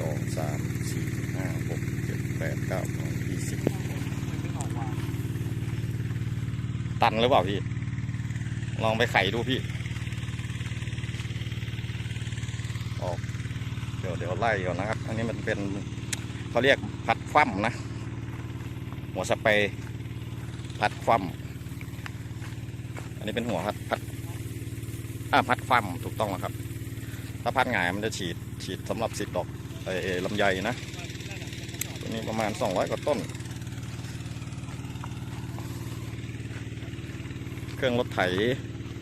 สองสามสี่ห้าหกเจ็ดแปดเก้ายี่สิบตันหรือเปล่าพี่ ลองไปไขดูพี่ ออก เดี๋ยวเดี๋ยวไล่ก่อนนะครับ อันนี้มันเป็นเขาเรียกพัดคว่ำนะ หัวสเปรย์พัดคว่ำอันนี้เป็นหัวพัดพัดอ่าพัดคว่ำถูกต้องแล้วครับ ถ้าพัดหงายมันจะฉีดฉีดสำหรับสิบดอก เออเออลำไยนะตัวนี้ประมาณ 200 กว่าต้น เครื่องรถไถ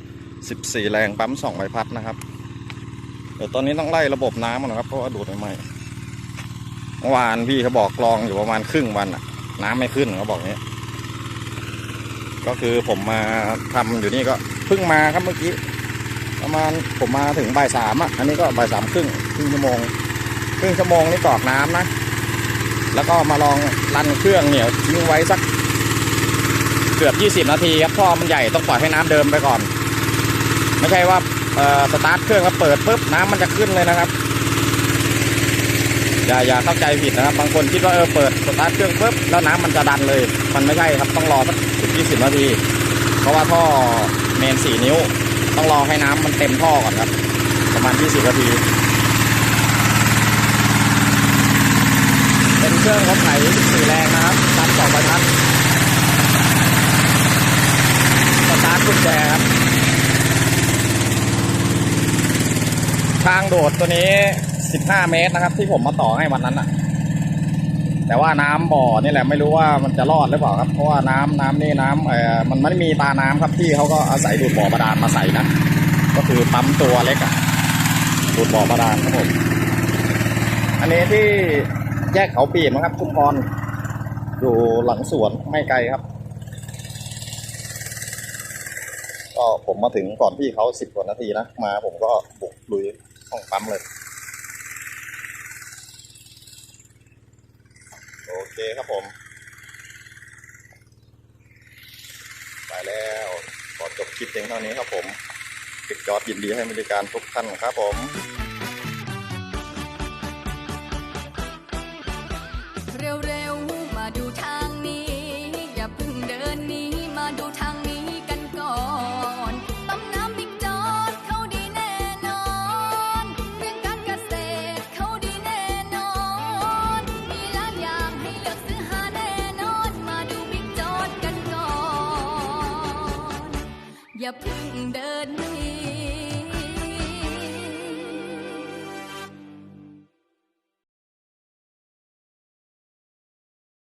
14 แรงปั๊ม2ใบพัดนะครับ เดี๋ยวตอนนี้ต้องไล่ระบบน้ำนะครับ เพราะว่าดูดใหม่เมื่อวานพี่เขาบอกกรองอยู่ประมาณครึ่งวันอะน้ำไม่ขึ้นเขาบอกนี้ ก็คือผมมาทำอยู่นี่ก็เพิ่งมาครับเมื่อกี้ประมาณผมมาถึงบ่ายสามอะ อันนี้ก็บ่ายสามครึ่งครึ่งชั่วโมง รึ่งชั่วโมงนี่กรอกน้ำนะ แล้วก็มาลองรันเครื่องเนี่ยทิ้งไว้สักเกือบยี่สิบนาทีครับท่อมันใหญ่ต้องปล่อยให้น้ำเดิมไปก่อน ไม่ใช่ว่าสตาร์ทเครื่องแล้วเปิดปุ๊บน้ำมันจะขึ้นเลยนะครับ อย่าอย่าเข้าใจผิดนะครับ บางคนคิดว่าเออเปิดสตาร์ทเครื่องปุ๊บแล้วน้ำมันจะดันเลย มันไม่ใช่ครับต้องรอสักสิบยี่สิบนาที เพราะว่าท่อเมนสี่นิ้ว ต้องรอให้น้ำมันเต็มท่อก่อนครับ ประมาณ20นาที เครื่องรถไถ14แรงนะครับตัดสองใบพัดสตาร์ทกุญแจครับ ทางโดดตัวนี้ 15 เมตรนะครับ ที่ผมมาต่อให้วันนั้นอะแต่ว่าน้ำบ่อนี่แหละไม่รู้ว่ามันจะรอดหรือเปล่าครับ เพราะว่าน้ำน้ำนี่น้ำเอ่อมันไม่มีตาน้ำครับที่เขาก็อาศัยดูดบ่อบาดาลมาใส่นะก็คือปั๊มตัวเล็กอะดูดบ่อบาดาลครับผมอันนี้ที่ แยกเขาปีนนะครับ ชุมพรอยู่หลังสวนไม่ไกลครับ ก็ผมมาถึงก่อนพี่เขาสิบกว่านาทีนะมาผมก็บุกลุยห้องปั๊มเลย โอเคครับผม ไปแล้วขอจบคลิปเพียงเท่านี้ครับผมปิดจอดยินดีให้บริการทุกท่านครับผม อย่าเพิ่งเดินหนี